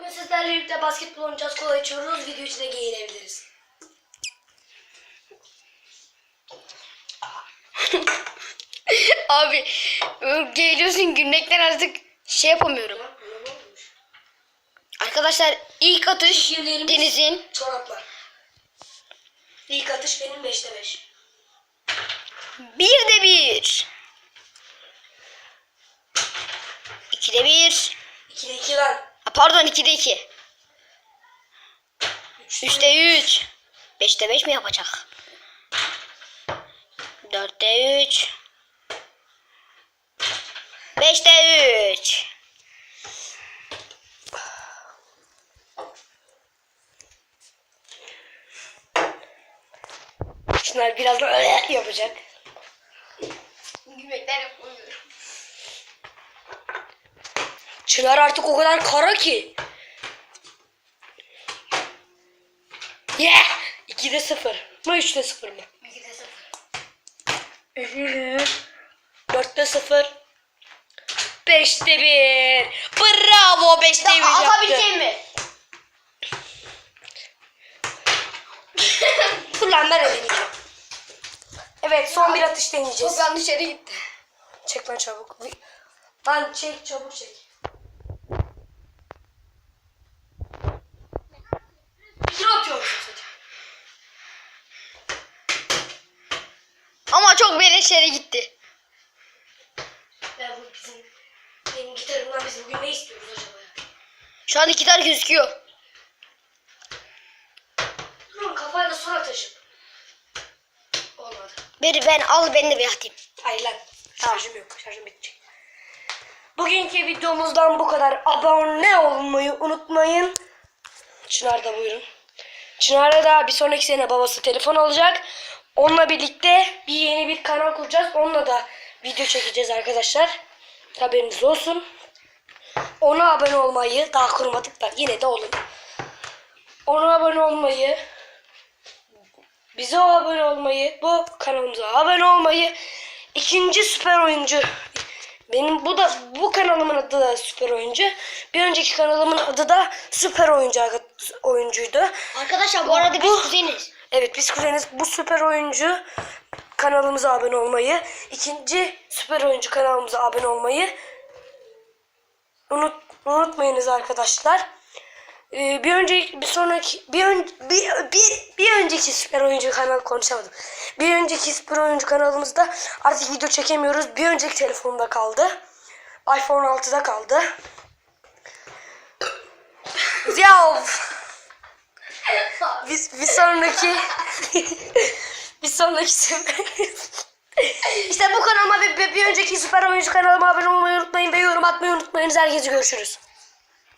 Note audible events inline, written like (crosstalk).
Bugün sizlerle birlikte basketbol oynayacağız. Kola içiyoruz. Video içinde giyinebiliriz. (laughs) Abi geliyorsun gülmekten artık şey yapamıyorum. Arkadaşlar ilk atış Deniz'in. Çoraplar. İlk atış benim 5'te 5. Bir de bir. İkide bir. 2'de 2 lan. Ha, pardon ikide iki. 3'te Üçte üç. Beşte beş mi yapacak? Dörtte üç. Beşte üç. Şunlar birazdan öyle yapacak. Gülmekten yapamıyorum. Çınar artık o kadar kara ki. Yeah! 2'de 0 mı 3'te 0 mı? İkide sıfır. 4'te 0 5'te 1 Bravo 5'te 1 yaptı. Atabileceğim mi? (laughs) Ulan ben deneyeceğim. Evet son bir atış deneyeceğiz. Toplam dışarı gitti. Çek lan çabuk. Lan çek çabuk çek. Çok beleşlere gitti. Ya bu bizim benim gitarımdan biz bugün ne istiyoruz acaba ya? Şu an tane gözüküyor. Lan kafayla sur atışım. Olmadı. Bir ben al ben de bir atayım. Hayır lan. Şarjım yok. Şarjım bitecek. Bugünkü videomuzdan bu kadar. Abone olmayı unutmayın. Çınar da buyurun. Çınar'a da bir sonraki sene babası telefon alacak. Onunla birlikte bir yeni bir kanal kuracağız. Onunla da video çekeceğiz arkadaşlar. Haberiniz olsun. Ona abone olmayı daha kurmadık da yine de olun. Ona abone olmayı bize abone olmayı, bu kanalımıza abone olmayı, ikinci süper oyuncu. Benim bu da bu kanalımın adı da süper oyuncu. Bir önceki kanalımın adı da süper oyuncu oyuncuydu. Arkadaşlar bu arada biz Bu- kuzeniz. Evet biz kuzeniz bu süper oyuncu kanalımıza abone olmayı, ikinci süper oyuncu kanalımıza abone olmayı unut, unutmayınız arkadaşlar. Ee, bir önceki bir sonraki bir, ön, bir, bir, bir önceki süper oyuncu kanal konuşamadım. Bir önceki süper oyuncu kanalımızda artık video çekemiyoruz. Bir önceki telefonumda kaldı. iPhone 6'da kaldı. Ya biz bir sonraki (laughs) bir sonraki İşte bu kanalıma ve ve bir önceki süper oyuncu kanalıma abone olmayı unutmayın ve yorum atmayı unutmayınız. Herkese görüşürüz.